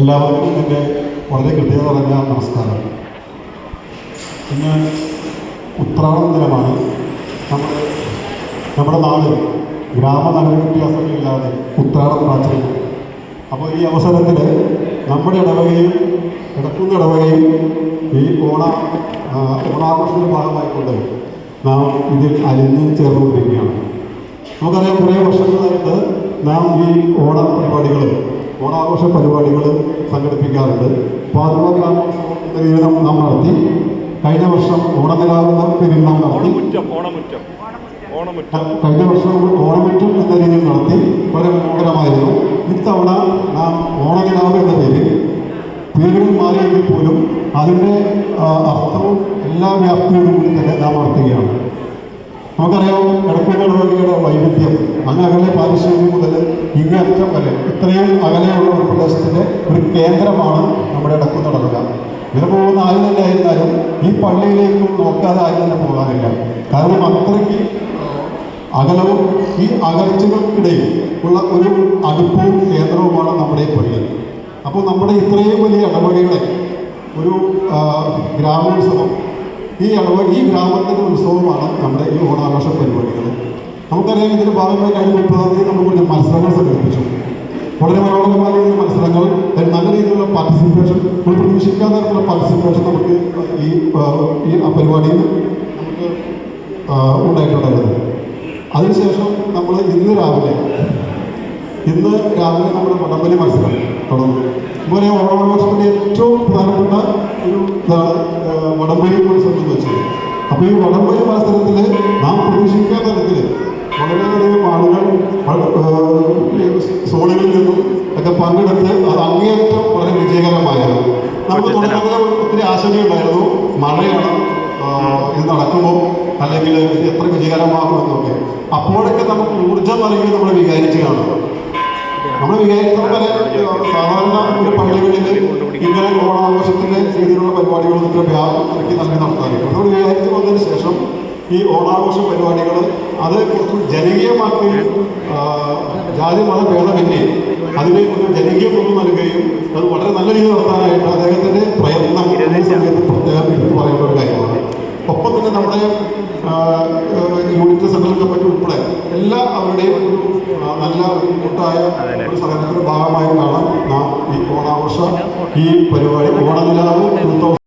എല്ലാവർക്കും എന്റെ വളരെ കൃത്യത പറഞ്ഞ നമസ്കാരം. ഇന്ന് ഉത്രാടം ദിനമാണ്. നമ്മൾ നമ്മുടെ നാട് ഗ്രാമ നഗര വ്യത്യാസങ്ങളില്ലാതെ ഉത്രാടം പ്രാചീനം. അപ്പോൾ ഈ അവസരത്തിൽ നമ്മുടെ ഇടവകയും ഇടക്കുന്ന ഇടവകയും ഈ ഓണ ഓണാഘോഷത്തിന്റെ ഭാഗമായിക്കൊണ്ട് നാം ഇതിൽ അലിഞ്ഞ് ചേർന്നുകൊണ്ടിരിക്കുകയാണ്. നമുക്കറിയാം കുറേ വർഷങ്ങളായിട്ട് നാം ഈ ഓണ പരിപാടികൾ ഓണാഘോഷ പരിപാടികൾ സംഘടിപ്പിക്കാറുണ്ട്. പാർവ ഗ്രാമോത്സവം നാം നടത്തി. കഴിഞ്ഞ വർഷം ഓണനിലാവുന്ന പേരിൽ നാം നടത്തി. കഴിഞ്ഞ വർഷം ഓണമുറ്റം എന്ന രീതിയിൽ നടത്തി. വളരെ മനോഹരമായിരുന്നു. ഇത്തവണ നാം ഓണകലാപ എന്ന പേരിൽ പേരുകൾ മാറിയെങ്കിൽ പോലും അതിന്റെ അർത്ഥവും എല്ലാ വ്യാപ്തിയോടും കൂടി തന്നെ നാം നടത്തുകയാണ് നമുക്കറിയാം ഇടവകയുടെ വൈവിധ്യം അങ്ങ് അകലെ പാരിശ്ശേരി മുതൽ ഇങ്ങറ്റം വരെ ഇത്രയും അകലെയുള്ള ഒരു പ്രദേശത്തിന്റെ ഒരു കേന്ദ്രമാണ് നമ്മുടെ ഇടക്കു നടക്കുക. ഇതിന് പോകുന്ന ആരും തന്നെ ആയിരുന്നാലും ഈ പള്ളിയിലേക്കും നോക്കാതെ ആരും തന്നെ പോകാനില്ല. കാരണം അത്രയ്ക്ക് അകലവും ഈ അകൽച്ചകൾക്കിടയിൽ ഉള്ള ഒരു അടുപ്പവും കേന്ദ്രവുമാണ് നമ്മുടെ പള്ളി അപ്പോൾ നമ്മുടെ ഇത്രയും വലിയ ഇടവകയുടെ ഒരു ഗ്രാമോത്സവം ഈ ഇടവ ഈ ഗ്രാമത്തിന്റെ ഉത്സവമാണ് നമ്മുടെ ഈ ഓണാഘോഷ പരിപാടികൾ. നമുക്കറിയാം ഇതിന്റെ ഭാഗമായി കഴിഞ്ഞ മുപ്പതാം തീയതി നമ്മൾ കുറച്ച് മത്സരങ്ങൾ സംഘടിപ്പിച്ചു. വളരെ മനോഹരമായ രീതിയിൽ മത്സരങ്ങൾ നല്ല രീതിയിലുള്ള പാർട്ടിസിപ്പേഷൻ നമ്മൾ പ്രതീക്ഷിക്കാത്ത തരത്തിലുള്ള പാർട്ടിസിപ്പേഷൻ നമുക്ക് ഈ ഈ പരിപാടിയിൽ നമുക്ക് ഉണ്ടായിട്ടുണ്ടായിരുന്നു. അതിനുശേഷം നമ്മൾ ഇന്ന് രാവിലെ ഇന്ന് രാവിലെ നമ്മുടെ വടംവലി മത്സരം തുടങ്ങും. ഇതുപോലെ മത്സരത്തിന്റെ ഏറ്റവും പ്രധാനപ്പെട്ട ഒരു ഇതാണ് വടംവലി മത്സരം എന്ന് വെച്ചത്. അപ്പോൾ ഈ വടംവലി മത്സരത്തിൽ നാം പ്രതീക്ഷിക്കാത്ത തരത്തിൽ വളരെയധികം ആളുകൾ സോണുകളിൽ നിന്നും ഒക്കെ പങ്കെടുത്ത് അത് അങ്ങേയറ്റം വളരെ വിജയകരമായിരുന്നു നമുക്ക് തുടക്കത്തിൽ ഒത്തിരി ആശങ്കയുണ്ടായിരുന്നു. മഴയാണ്. ഇത് നടക്കുമോ അല്ലെങ്കിൽ ഇത് എത്ര വിജയകരമാകുമെന്നൊക്കെ. അപ്പോഴൊക്കെ നമുക്ക് ഊർജം നൽകി നമ്മൾ വികാരിച്ച് കാണും നമ്മൾ വികാരിച്ച് സാധാരണ ഒരു പള്ളികളിൽ ഇങ്ങനെ ഓണാഘോഷത്തിന്റെ രീതിയിലുള്ള പരിപാടികൾ ഇത്ര വ്യാപം ഇറക്കി നൽകി നടത്താറുണ്ട് നമ്മൾ വിചാരിച്ചു വന്നതിന് ശേഷം ഈ ഓണാഘോഷ പരിപാടികൾ അത് കുറച്ച് ജനകീയമാക്കുകയും ജാതി മത ഭേദമന്യേ അതിന് ഒരു ജനകീയ നൽകുകയും അത് വളരെ നല്ല രീതിയിൽ നടത്താനായിട്ട് അദ്ദേഹത്തിന്റെ പ്രയത്നം പ്രത്യേകം എടുത്തു പറയുന്ന ഒരു കാര്യമാണ് ഒപ്പം തന്നെ നമ്മുടെ യൂണിറ്റ് സെൻട്രൽ കമ്മിറ്റി ഉൾപ്പെടെ എല്ലാ അവരുടെയും ഒരു നല്ല ഒരു കൂട്ടായ ഒരു സഹകരണത്തിന്റെ ഭാഗമായിട്ടാണ് നാം ഈ ഓണാഘോഷ ഈ പരിപാടി ഓണനിലാവ്